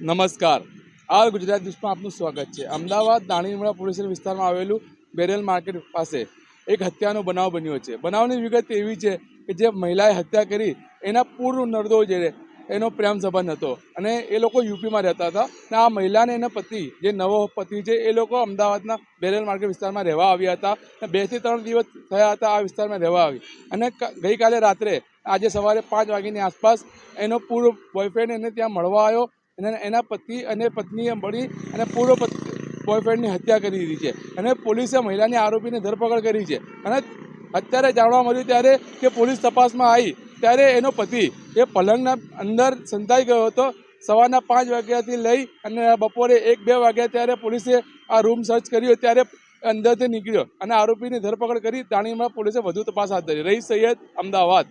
નમસ્કાર. આ ગુજરાત ન્યૂઝમાં આપનું સ્વાગત છે. અમદાવાદ દાણીમડા પોલીસ વિસ્તારમાં આવેલું બેરેલ માર્કેટ પાસે એક હત્યાનો બનાવ બન્યો છે. બનાવની વિગત એવી છે કે જે મહિલાએ હત્યા કરી, એના પૂર્વ નરદો જે એનો પ્રેમ સંબંધ હતો. અને એ લોકો યુપીમાં રહેતા હતા. અને આ મહિલાને એના પતિ, જે નવો પતિ છે, એ લોકો અમદાવાદના બેરેલ માર્કેટ વિસ્તારમાં રહેવા આવ્યા હતા. અને બેથી ત્રણ દિવસ થયા હતા આ વિસ્તારમાં રહેવા આવી. અને ગઈકાલે રાત્રે, આજે સવારે પાંચ વાગ્યાની આસપાસ એનો પૂર્વ બોયફ્રેન્ડ એને ત્યાં મળવા આવ્યો. અને એના પતિ અને પત્નીએ મળી અને પૂર્વ બોયફ્રેન્ડની હત્યા કરી દીધી છે. અને પોલીસે મહિલાની આરોપીની ધરપકડ કરી છે. અને અત્યારે જાણવા મળ્યું ત્યારે કે પોલીસ તપાસમાં આવી. ત્યારે એનો પતિ એ પલંગના અંદર સંતાઈ ગયો હતો. સવારના પાંચ વાગ્યાથી લઈ અને બપોરે એક બે વાગ્યા ત્યારે પોલીસે આ રૂમ સર્ચ કર્યો ત્યારે અંદરથી નીકળ્યો અને આરોપીની ધરપકડ કરી દાણીમાં પોલીસે વધુ તપાસ હાથ ધરી. રહી સૈયદ અમદાવાદ.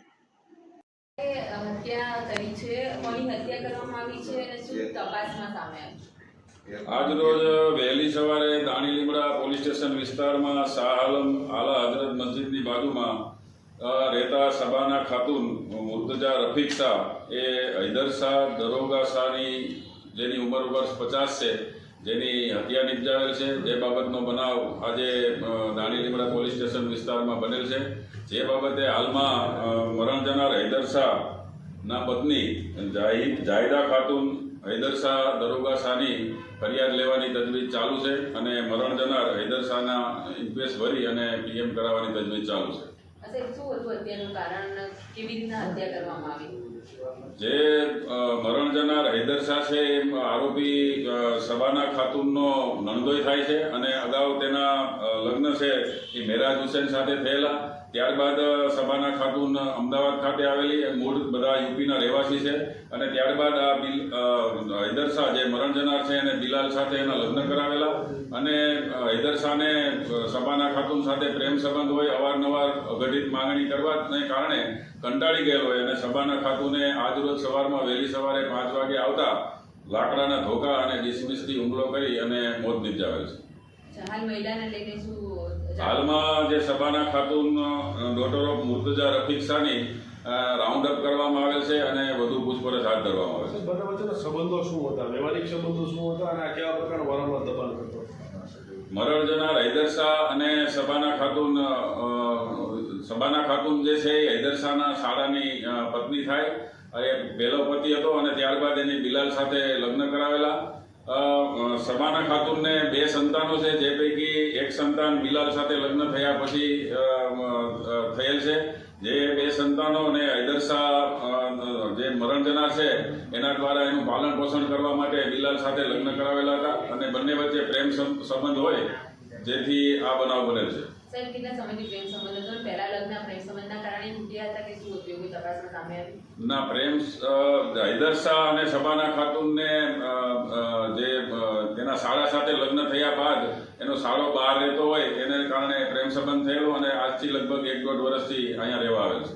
હત્યા કરી છે. કોની હત્યા કરવામાં આવી છે અને શું તપાસમાં સામે આવ્યું આજરોજ વહેલી સવારે દાણી લીમડા પોલીસ સ્ટેશન વિસ્તારમાં શાહ આલમ આલા હજરત મસ્જિદની બાજુમાં રહેતા સભાના ખાતુન, મુર્તજા રફીક શાહ, એ હૈદર શાહ દરોગા શાહની જેની ઉંમર વર્ષ પચાસ છે, જેની હત્યા નિપજાવેલ છે, જે બાબતનો બનાવ આજે દાણી લીમડા પોલીસ સ્ટેશન વિસ્તારમાં બનેલ છે. જે બાબતે હાલમાં મરણ જનાર હૈદર શાહના પત્ની જાહિદ જાહિદા ખાતુન હૈદર શાહ દરોગા શાહની ફરિયાદ લેવાની તજવીજ ચાલુ છે અને મરણ જનાર હૈદર શાહના ઇન્ક્વેસ્ટ ભરી અને પીએમ કરાવવાની તજવીજ ચાલુ છે. સાહેબ શું હતું? હત્યાનું કારણ કેવી રીતના હત્યા કરવામાં આવી? જે મરણજનાર મરણ જનાર હૈદર શાહ છે એ આરોપી સબાના ખાતુનનો નણદોય થાય છે અને અગાઉ તેના લગ્ન છે એ મેરાજ હુસેન સાથે થયેલા. ત્યારબાદ સબાના ખાતુન અમદાવાદ ખાતે આવેલી મૂળ બધા યુપીના રહેવાસી છે. અને ત્યારબાદ આ બિલ હૈદર શાહ જે મરણ જનાર છે એને બિલાલ સાથે એના લગ્ન કરાવેલા. અને હૈદર શાહને સબાના ખાતુન સાથે પ્રેમ સંબંધ હોય, અવારનવાર અઘટિત માંગણી કરવાને કારણે કંટાળી ગયેલો હોય અને સબાના ખાતુને આજરોજ સવારમાં વહેલી સવારે પાંચ વાગે આવતા લાકડાના ધોકા અને ડિસમિસથી હુમલો કરી અને મોત નિપજાવેલ છે. હાલમાં જે સભાના Khatun daughter of Murtaza Rafiq Sani round up કરવામાં આવેલ છે અને વધુ પૂછપરછ હાથ ધરવામાં આવે છે. બંને વચ્ચેના સંબંધો શું હતા? વ્યવહારિક સંબંધો શું હતા અને આ કેવા પ્રકારનું વારંવાર દબાણ કરતો? મરણ જનાર હૈદર શાહ અને સભાના ખાતુન સબાના ખાતુન જે છે એ હૈદર શાળાની પત્ની થાય. એ પહેલો પતિ હતો અને ત્યારબાદ એની બિલાલ સાથે લગ્ન કરાવેલા. સબાના ખાતુનને બે સંતાનો છે, જે પૈકી એક સંતાન બિલાલ સાથે લગ્ન થયા પછી થયેલ છે. જે બે સંતાનો અને હૈદરશાહ જે મરણ જનાર છે, એના દ્વારા એનું પાલન પોષણ કરવા માટે બિલાલ સાથે લગ્ન કરાવેલા હતા. અને બંને વચ્ચે પ્રેમ સંબંધ હોય, જેથી આ બનાવ બનેલ છે. સાહેબ, કેટલા સમયથી પ્રેમ સંબંધ હતો પહેલા લગ્ન પ્રેમ સંબંધના કારણે તૂટ્યા હતા કે શું એવું તપાસમાં સામે આવ્યું? ના, પ્રેમ હૈદર શાહ અને સભાના ખાતુનને જે તેના શાળા સાથે લગ્ન થયા બાદ એનો શાળો બહાર રહેતો હોય, એને કારણે પ્રેમ સંબંધ થયેલો અને આજથી લગભગ એક દોઢ વર્ષથી અહીંયા રહેવા આવેલ છે.